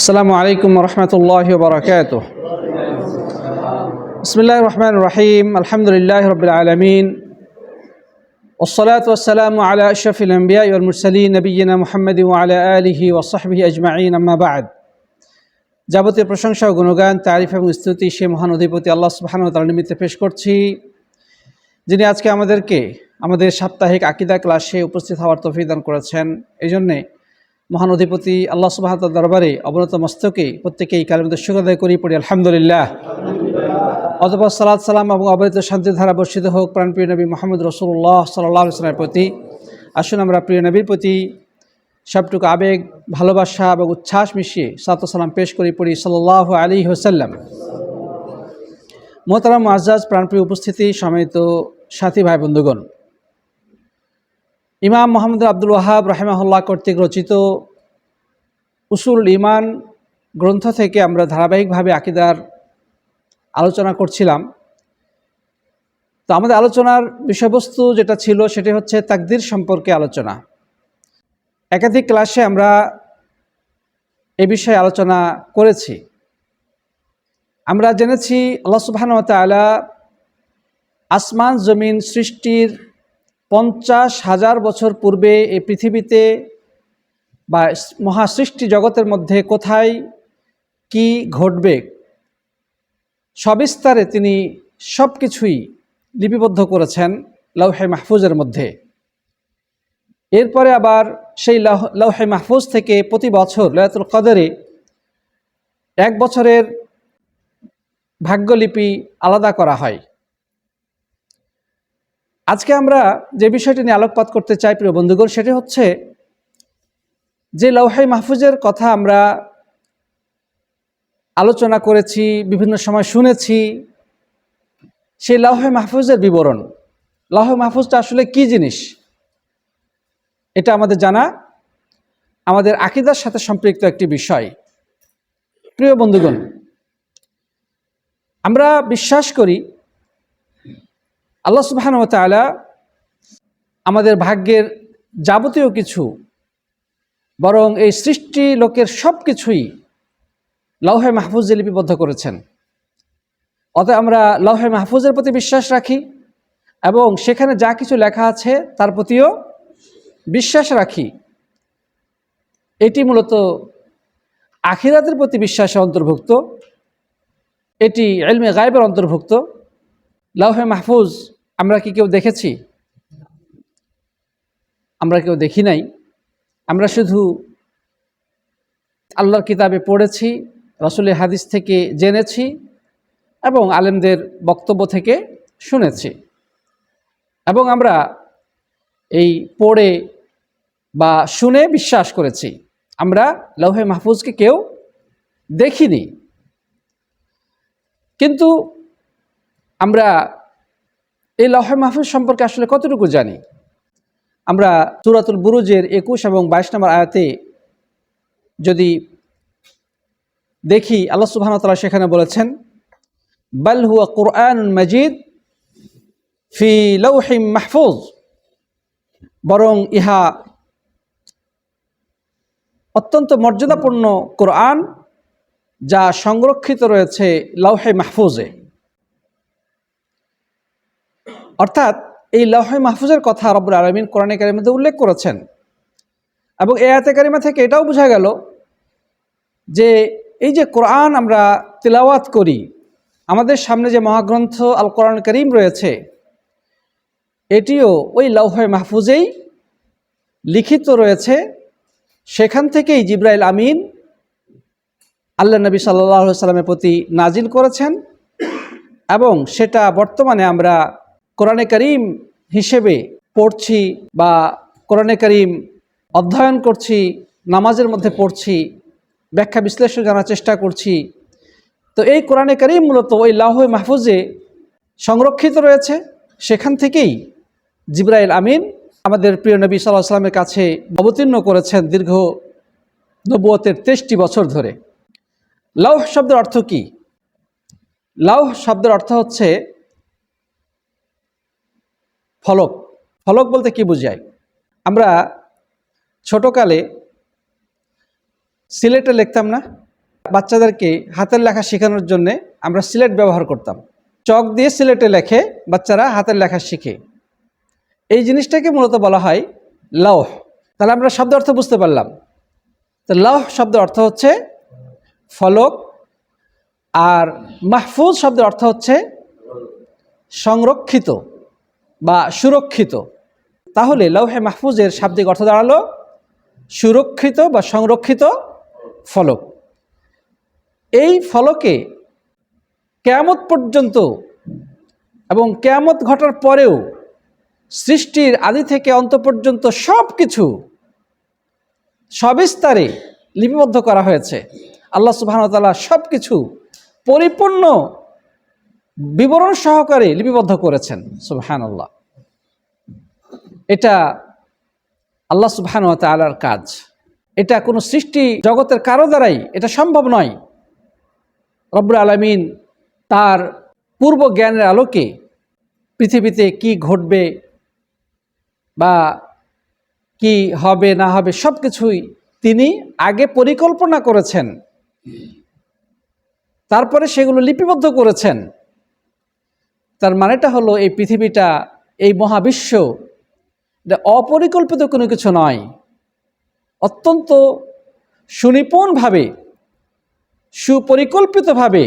السلام عليكم ورحمة الله وبركاته بسم الله الرحمن الرحيم الحمد لله رب العالمين والصلاة والسلام على أشرف الأنبياء والمرسلين نبينا محمد وعلى آله وصحبه أجمعين أما بعد যাবতীয় প্রশংসা ও গুণগান তারিফ এবং স্তুতি সে মহান অধিপতি আল্লাহ সুবহানাহু ওয়া তাআলার নিমিত্তে পেশ করছি যিনি আজকে আমাদেরকে আমাদের সাপ্তাহিক আকিদা ক্লাসে উপস্থিত হওয়ার তৌফিক দান করেছেন এই জন্যে মহান অধিপতি আল্লাহ সুবাহ দরবারে অবনত মস্তকে প্রত্যেকেই কালেমদের শুক্রদায় করি, পড়ি, আলহামদুলিল্লাহ। অথবা সালাদ সালাম এবং অবৈধ শান্তির ধারা বর্ষিত হোক প্রাণপ্রিয় নবী মোহাম্মদ রসুল্লাহ সাল্লাহ ইসলামের প্রতি। আসুন আমরা প্রিয় নবীর প্রতি সবটুকু আবেগ, ভালোবাসা এবং উচ্ছ্বাস মিশিয়ে সাত সালাম পেশ করি, পড়ি সাল্লাহ আলী হোসাল্লাম মোহতারাম আজাজ প্রাণপ্রিয় উপস্থিতি সমেত সাথী ভাই বন্ধুগণ ইমাম মোহাম্মদ আব্দুল ওয়াহাব রাহেমাহুল্লাহ কর্তৃক রচিত উসুল ইমান গ্রন্থ থেকে আমরা ধারাবাহিকভাবে আকিদার আলোচনা করছিলাম। তো আমাদের আলোচনার বিষয়বস্তু যেটা ছিল সেটি হচ্ছে তাকদির সম্পর্কে আলোচনা। একাধিক ক্লাসে আমরা এ বিষয়ে আলোচনা করেছি। আমরা জেনেছি আল্লাহ সুবহান তালা আসমান জমিন সৃষ্টির পঞ্চাশ হাজার বছর পূর্বে এই পৃথিবীতে বা মহাসৃষ্টি জগতের মধ্যে কোথায় কি ঘটবে, সবিস্তারে তিনি সব কিছুই লিপিবদ্ধ করেছেন লৌহে মাহফুজের মধ্যে। এরপরে আবার সেই লৌহে মাহফুজ থেকে প্রতি বছর লয়াতুল কদরে এক বছরের ভাগ্যলিপি আলাদা করা হয়। আজকে আমরা যে বিষয়টি নিয়ে আলোকপাত করতে চাই প্রিয় বন্ধুগণ, সেটি হচ্ছে যে লৌহাই মাহফুজের কথা আমরা আলোচনা করেছি, বিভিন্ন সময় শুনেছি, সেই লৌহে মাহফুজের বিবরণ। লৌহে মাহফুজটা আসলে কি জিনিস? এটা আমাদের জানা, আমাদের আকিদার সাথে সম্পৃক্ত একটি বিষয়। প্রিয় বন্ধুগণ, আমরা বিশ্বাস করি আল্লাহ সুবাহান তালা আমাদের ভাগ্যের যাবতীয় কিছু, বরং এই সৃষ্টি লোকের সব কিছুই লৌহে মাহফুজে লিপিবদ্ধ করেছেন। অতএব আমরা লৌহে মাহফুজের প্রতি বিশ্বাস রাখি এবং সেখানে যা কিছু লেখা আছে তার প্রতিও বিশ্বাস রাখি। এটি মূলত আখিরাতের প্রতি বিশ্বাসে অন্তর্ভুক্ত, এটি এলমে গায়েবের অন্তর্ভুক্ত। লাউহে মাহফুজ, আমরা কি কেউ দেখেছি? আমরা কেউ দেখি নাই। আমরা শুধু আল্লাহর কিতাবে পড়েছি, রসুলের হাদিস থেকে জেনেছি এবং আলেমদের বক্তব্য থেকে শুনেছি। এবং আমরা এই পড়ে বা শুনে বিশ্বাস করেছি, আমরা লৌহে মাহফুজকে কেউ দেখিনি। কিন্তু আমরা এই লহে মাহফুজ সম্পর্কে আসলে কতটুকু জানি? আমরা সুরাতুল বুরুজের একুশ এবং বাইশ নম্বর আয়াতে যদি দেখি, আল্লাহ সুবহান তালা সেখানে বলেছেন, বাল হুয়া কোরআন মজিদ ফি লৌহিম মাহফুজ। বরং ইহা অত্যন্ত মর্যাদাপূর্ণ কোরআন যা সংরক্ষিত রয়েছে লৌহে মাহফুজে। অর্থাৎ এই লৌহে মাহফুজের কথা রব্বুল আলমিন কোরআন কারিমাতে উল্লেখ করেছেন। এবং এ আয়তে কারিমা থেকে এটাও বোঝা গেল যে এই যে কোরআন আমরা তিলাওয়াত করি, আমাদের সামনে যে মহাগ্রন্থ আল কোরআন করিম রয়েছে, এটিও ওই লৌহে মাহফুজেই লিখিত রয়েছে। সেখান থেকেই জিব্রাইল আমিন আল্লাহ নবী সাল্লাহ সাল্লামের প্রতি নাজিল করেছেন এবং সেটা বর্তমানে আমরা কোরআনে করিম হিসেবে পড়ছি বা কোরআনে করিম অধ্যয়ন করছি, নামাজের মধ্যে পড়ছি, ব্যাখ্যা বিশ্লেষণ জানার চেষ্টা করছি। তো এই কোরআনে করিম মূলত ওই লাহ মাহফুজে সংরক্ষিত রয়েছে। সেখান থেকেই জিব্রাইল আমিন আমাদের প্রিয় নবী সাল্লাহ সাল্লামের কাছে অবতীর্ণ করেছেন দীর্ঘ নব্বতের তেইশটি বছর ধরে। লাউহ শব্দের অর্থ কি? লাউহ শব্দের অর্থ হচ্ছে ফলক। ফলক বলতে কি বুঝায়? আমরা ছোটকালে সিলেটে লিখতাম না, বাচ্চাদেরকে হাতের লেখা শেখানোর জন্য আমরা সিলেট ব্যবহার করতাম। চক দিয়ে সিলেটে লেখে বাচ্চারা হাতের লেখা শিখে। এই জিনিসটাকে মূলত বলা হয় লৌহ তাহলে আমরা শব্দ অর্থ বুঝতে পারলাম। তো লৌহ শব্দ অর্থ হচ্ছে ফলক আর মাহফুজ শব্দের অর্থ হচ্ছে সংরক্ষিত। বা সুরক্ষিত। তাহলে লৌহে মাহফুজের শাব্দিক অর্থ দাঁড়াল সুরক্ষিত বা সংরক্ষিত ফলক। এই ফলকে কেয়ামত পর্যন্ত এবং কেয়ামত ঘটার পরেও সৃষ্টির আদি থেকে অন্ত পর্যন্ত সব কিছু সবিস্তারে লিপিবদ্ধ করা হয়েছে। আল্লাহ সুবাহতাল্লাহ সব কিছু পরিপূর্ণ বিবরণ সহকারে লিপিবদ্ধ করেছেন সুবহান আল্লাহ এটা আল্লাহ সুবহান তালার কাজ। এটা কোনো সৃষ্টি জগতের কারও দ্বারাই এটা সম্ভব নয়। রব্বুল আলমিন তার পূর্ব জ্ঞানের আলোকে পৃথিবীতে কি ঘটবে বা কি হবে, না হবে সব কিছুই তিনি আগে পরিকল্পনা করেছেন। তারপরে সেগুলো লিপিবদ্ধ করেছেন। তার মানেটা হলো এই পৃথিবীটা, এই মহাবিশ্ব, এটা অপরিকল্পিত কোনো কিছু নয়। অত্যন্ত সুনিপুণভাবে, সুপরিকল্পিতভাবে,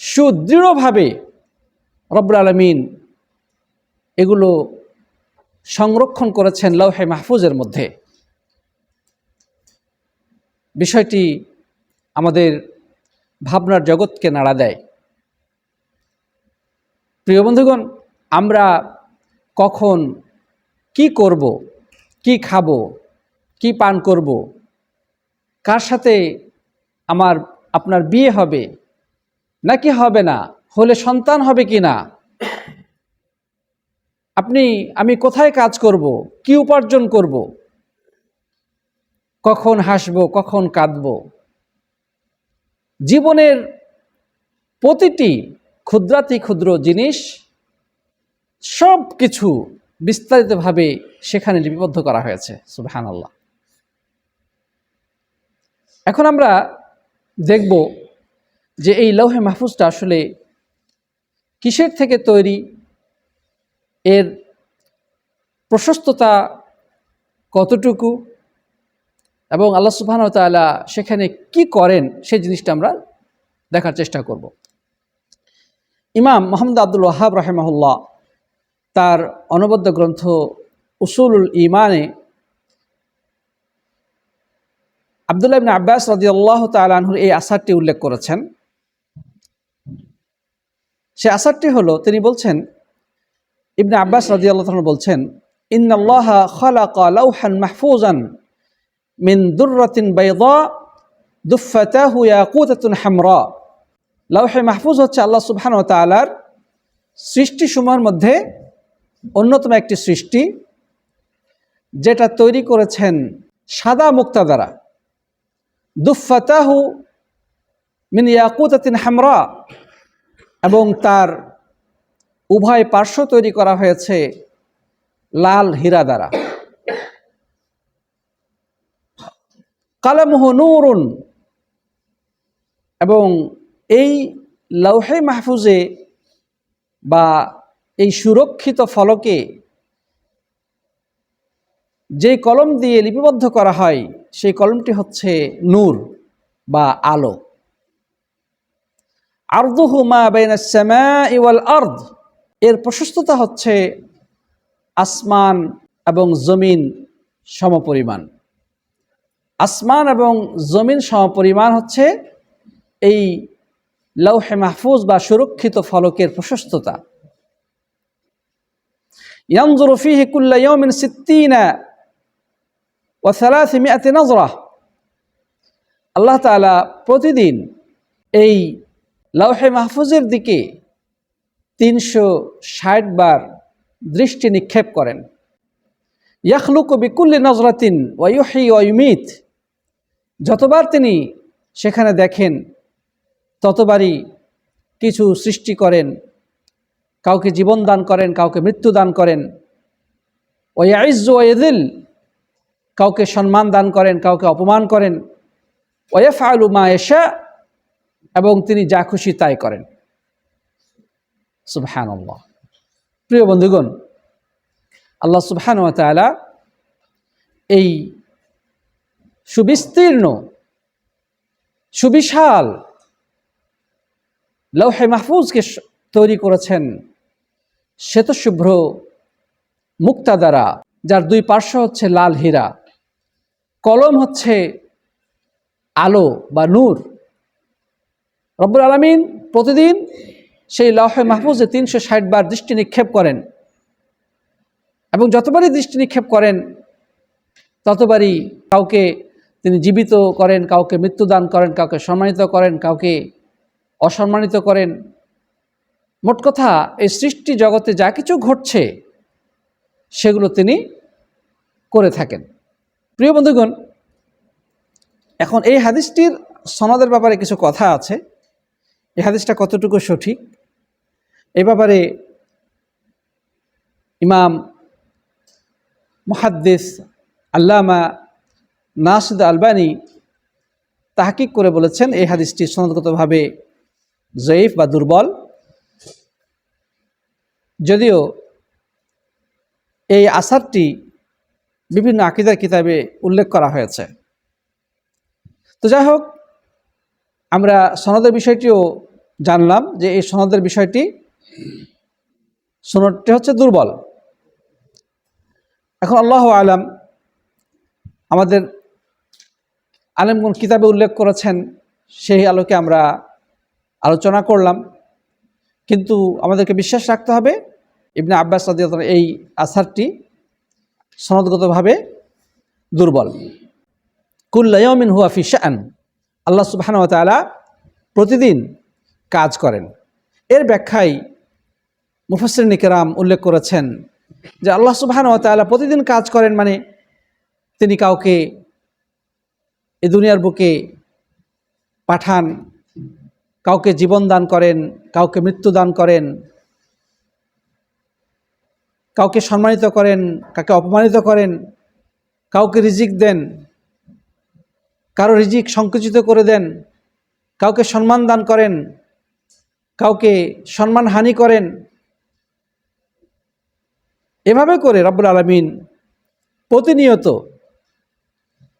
সুদৃঢ়ভাবে রব্বুল আলমিন এগুলো সংরক্ষণ করেছেন লৌহে মাহফুজের মধ্যে। বিষয়টি আমাদের ভাবনার জগৎকে নাড়া দেয়। প্রিয় বন্ধুগণ, আমরা কখন কি করব, কি খাব, কি পান করব, কার সাথে আমার, আপনার বিয়ে হবে, নাকি হবে না, হলে সন্তান হবে কি না, আপনি, আমি কোথায় কাজ করব, কি উপার্জন করব, কখন হাসব, কখন কাঁদব, জীবনের প্রতিটি ক্ষুদ্রাতি ক্ষুদ্র জিনিস, সব কিছু বিস্তারিতভাবে সেখানে লিপিবদ্ধ করা হয়েছে সুবহান আল্লাহ এখন আমরা দেখব যে এই লৌহে মাহফুজটা আসলে কিসের থেকে তৈরি, এর প্রশস্ততা কতটুকু, এবং আল্লাহ সুবহান তালা সেখানে কি করেন, সেই জিনিসটা আমরা দেখার চেষ্টা করব। ইমাম মোহাম্মদ আব্দুল ওয়াহাব রাহেমাহুল্লাহ তার অনবদ্য গ্রন্থ উসুলুল ইমানে আবদুল্লাহ ইবিন আব্বাস রাজি আল্লাহ তালাহুর এই আসারটি উল্লেখ করেছেন। সে আসারটি হলো, তিনি বলছেন, ইবনে আব্বাস রাজি আল্লাহ বলছেন, ইন্নাল্লাহ খালাকা লাউহান মাহফুজান মিন দুর্রাতিন বাইদা দুফাতাহু ইয়াকুতাতুন হামরা। লাউহে মাহফুজ হচ্ছে আল্লাহ সুবহান তালার সৃষ্টিসমূহের মধ্যে অন্যতম একটি সৃষ্টি, যেটা তৈরি করেছেন সাদা মুক্তা দ্বারা দুফাতাহু মিন ইয়াকুতাতিন হামরা, এবং তার উভয় পার্শ্ব তৈরি করা হয়েছে লাল হীরা দ্বারা। কালামুহ নূরুন, এবং এই লৌহে মাহফুজে বা এই সুরক্ষিত ফলকে যে কলম দিয়ে লিপিবদ্ধ করা হয়, সেই কলমটি হচ্ছে নূর বা আলো। আর্দুহু মা বাইনা শ্যামা ইওয়াল আর্দ। এর প্রশস্ততা হচ্ছে আসমান এবং জমিন সমপরিমাণ। আসমান এবং জমিন সমপরিমাণ হচ্ছে এই লৌহে মাহফুজ বা সুরক্ষিত ফলকের প্রশস্ততা। ইয়ামজুরু ফিহি কুল্লা ইয়াউমিন সিত্তিনা ওয়া সালাসমিয়াতি নজরা। আল্লাহ তাআলা প্রতিদিন এই লৌহে মাহফুজের দিকে তিনশো ষাট বার দৃষ্টি নিক্ষেপ করেন। ইয়াখলুকু বিকুল্লি নজরাতিন ওয়া ইউহি ওয়া ইউমিত। যতবার তিনি সেখানে দেখেন ততবারই কিছু সৃষ্টি করেন, কাউকে জীবন দান করেন, কাউকে মৃত্যু দান করেন। ওয়াইজ ওয়েদিল কাউকে সম্মান দান করেন, কাউকে অপমান করেন। ওয়েফ আলু মা এশা এবং তিনি যা খুশি তাই করেন। সুবহান প্রিয় বন্ধুগণ, আল্লাহ সুবহান এই সুবিস্তীর্ণ, সুবিশাল লৌহে মাহফুজকে তৈরি করেছেন শ্বেতশুভ্র মুক্তা দ্বারা যার দুই পার্শ্ব হচ্ছে লাল হীরা। কলম হচ্ছে আলো বা নূর। রব্বুল আলমিন প্রতিদিন সেই লৌহে মাহফুজে তিনশো ষাট বার দৃষ্টি নিক্ষেপ করেন। এবং যতবারই দৃষ্টি নিক্ষেপ করেন, ততবারই কাউকে তিনি জীবিত করেন, কাউকে মৃত্যুদান করেন, কাউকে সম্মানিত করেন, কাউকে অসম্মানিত করেন। মোট কথা, এই সৃষ্টি জগতে যা কিছু ঘটছে, সেগুলো তিনি করে থাকেন। প্রিয় বন্ধুগণ, এখন এই হাদিসটির সনদের ব্যাপারে কিছু কথা আছে। এই হাদিসটা কতটুকু সঠিক? এ ব্যাপারে ইমাম মুহাদ্দিস আল্লামা নাসিদ আলবানি তাহকিক করে বলেছেন, এই হাদিসটি সনদগতভাবে জয়ীফ বা দুর্বল। যদিও এই আসারটি বিভিন্ন আকিদার কিতাবে উল্লেখ করা হয়েছে। তো যাই হোক, আমরা সনদের বিষয়টিও জানলাম যে এই সনদের বিষয়টি সনদটি হচ্ছে দুর্বল। এখন আল্লাহ আলাম আমাদের আলেমগুন কিতাবে উল্লেখ করেছেন, সেই আলোকে আমরা আলোচনা করলাম। কিন্তু আমাদেরকে বিশ্বাস রাখতে হবে, ইবনে আব্বাস রাদিয়াল্লাহু এই আসারটি সনদগতভাবে দুর্বল। কুল্লায়মিন হুয়া ফি শান, আল্লাহ সুবহানাহু ওয়া প্রতিদিন কাজ করেন। এর ব্যাখ্যায় মুফাসসির নিকেরাম উল্লেখ করেছেন যে আল্লাহ তাআলা প্রতিদিন কাজ করেন মানে তিনি কাউকে এ দুনিয়ার বুকে পাঠান কাউকে জীবন দান করেন, কাউকে মৃত্যু দান করেন, কাউকে সম্মানিত করেন, কাউকে অপমানিত করেন, কাউকে রিজিক দেন, কারও রিজিক সংকুচিত করে দেন, কাউকে সম্মান দান করেন, কাউকে সম্মান হানি করেন, এভাবে করে রব্বুল আলমিন প্রতিনিয়ত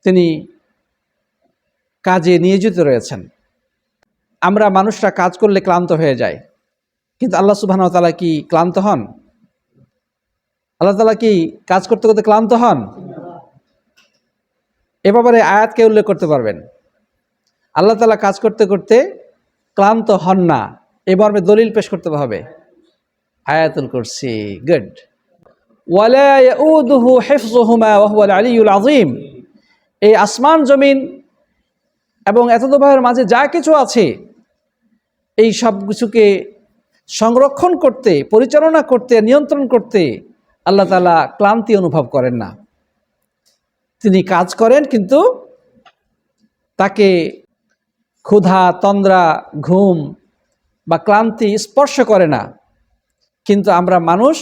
তিনি কাজে নিয়োজিত রয়েছেন। আমরা মানুষরা কাজ করলে ক্লান্ত হয়ে যায় কিন্তু আল্লাহ সুবাহ তালা কি ক্লান্ত হন? আল্লাহ তালা কি কাজ করতে করতে ক্লান্ত হন? এ ব্যাপারে আয়াতকে উল্লেখ করতে পারবেন? আল্লাহ তালা কাজ করতে করতে ক্লান্ত হন না। এ মর্মে দলিল পেশ করতে হবে। আয়াতুল করছি গুড। আযীম। এই আসমান, জমিন এবং এত মাঝে যা কিছু আছে এই সব কিছুকে সংরক্ষণ করতে, পরিচালনা করতে, নিয়ন্ত্রণ করতে আল্লাহ তালা ক্লান্তি অনুভব করেন না। তিনি কাজ করেন কিন্তু তাকে ক্ষুধা, তন্দ্রা, ঘুম বা ক্লান্তি স্পর্শ করে না। কিন্তু আমরা মানুষ,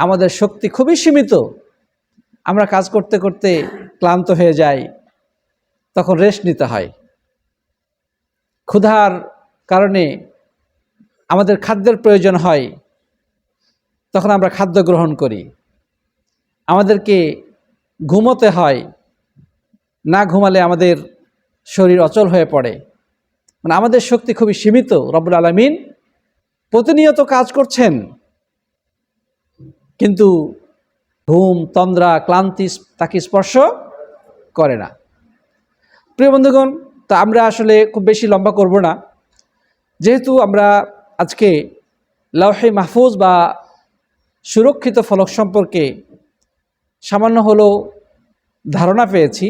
আমাদের শক্তি খুবই সীমিত। আমরা কাজ করতে করতে ক্লান্ত হয়ে যাই, তখন রেস্ট নিতে হয়। ক্ষুধার কারণে আমাদের খাদ্যের প্রয়োজন হয়, তখন আমরা খাদ্য গ্রহণ করি। আমাদেরকে ঘুমোতে হয়, না ঘুমালে আমাদের শরীর অচল হয়ে পড়ে। মানে আমাদের শক্তি খুবই সীমিত, রব্বুল আলমিন প্রতিনিয়ত কাজ করছেন। কিন্তু ঘুম, তন্দ্রা, ক্লান্তি তাকে স্পর্শ করে না। প্রিয় বন্ধুগণ, তা আমরা আসলে খুব বেশি লম্বা করব না। যেহেতু আমরা আজকে লাউহে মাহফুজ বা সুরক্ষিত ফলক সম্পর্কে সামান্য হলেও ধারণা পেয়েছি,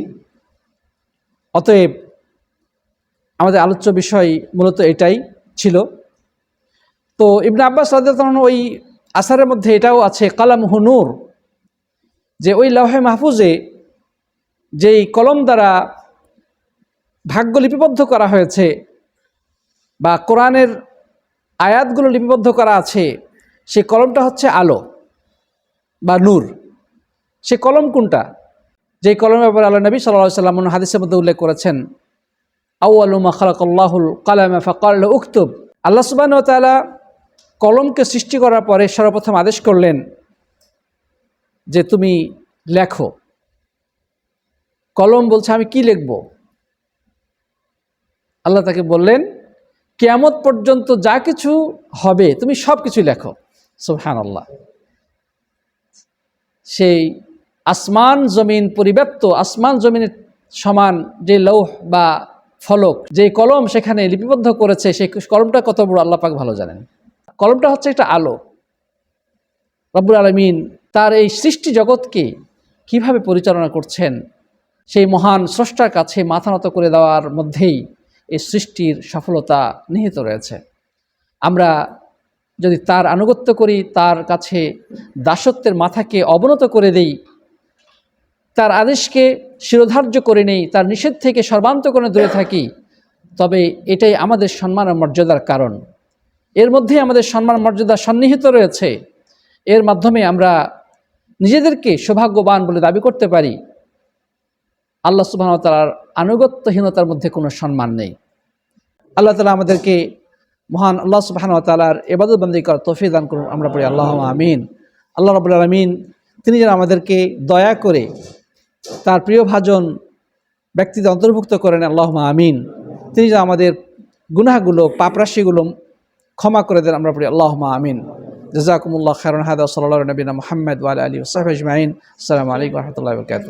অতএব আমাদের আলোচ্য বিষয় মূলত এটাই ছিল। তো ইবনে আব্বাস রাদিয়াল্লাহু ওই আসারের মধ্যে এটাও আছে কালাম হুনুর যে ওই লাউহে মাহফুজে যেই কলম দ্বারা ভাগ্য লিপিবদ্ধ করা হয়েছে বা কোরআনের আয়াতগুলো লিপিবদ্ধ করা আছে, সে কলমটা হচ্ছে আলো বা নূর। সে কলম কোনটা? যেই কলমের ব্যাপারে আল্লাহ নবী সাল্লাহ সাল্লাম হাদিসের মধ্যে উল্লেখ করেছেন আউআলুমা খালাকাল্লাহুল কালামা উক্তুব। আল্লাহ সুবাহ তাআলা কলমকে সৃষ্টি করার পরে সর্বপ্রথম আদেশ করলেন যে তুমি লেখো। কলম বলছে, আমি কি লিখব? আল্লাহ তাকে বললেন কেয়ামত পর্যন্ত যা কিছু হবে, তুমি সব কিছু লেখো। সুবহান আল্লাহ সেই আসমান জমিন পরিব্যাপ্ত, আসমান জমিনের সমান যে লৌহ বা ফলক, যে কলম সেখানে লিপিবদ্ধ করেছে, সেই কলমটা কত বড়, আল্লাহ পাক ভালো জানেন। কলমটা হচ্ছে একটা আলো। রব্বুল আলমিন তার এই সৃষ্টি জগৎকে কীভাবে পরিচালনা করছেন, সেই মহান স্রষ্টার কাছে মাথা নত করে দেওয়ার মধ্যেই এই সৃষ্টির সফলতা নিহিত রয়েছে। আমরা যদি তার আনুগত্য করি, তার কাছে দাসত্বের মাথাকে অবনত করে দেই, তার আদেশকে শিরোধার্য করে নেই, তার নিষেধ থেকে সর্বান্তকরণে দূরে থাকি, তবে এটাই আমাদের সম্মান ও মর্যাদার কারণ। এর মধ্যেই আমাদের সম্মান মর্যাদা সন্নিহিত রয়েছে। এর মাধ্যমে আমরা নিজেদেরকে সৌভাগ্যবান বলে দাবি করতে পারি। আল্লাহ সুবাহ তালার আনুগত্যহীনতার মধ্যে কোনো সম্মান নেই। আল্লাহ তালা আমাদেরকে মহান আল্লাহ সুবাহান তালার এবাদত বন্দি করার তফি দান করুন, আমরা পড়ি আল্লাহ আমিন। আল্লাহ রবুল আলমিন, তিনি যেন আমাদেরকে দয়া করে তার প্রিয় ভাজন ব্যক্তিদের অন্তর্ভুক্ত করেন, আল্লাহ আমিন। তিনি যেন আমাদের গুনাহগুলো, পাপরাশিগুলো ক্ষমা করে দেন, আমরা পড়ি আল্লাহ আমিন। জাজাকুমুল্লাহ খারন হাদা সাল্লাহ নবীনা মোহাম্মদ ওয়াল আলী ওসাহ আজমাইন। আসসালামু আলাইকুম রহমতুল্লাহ বরকাত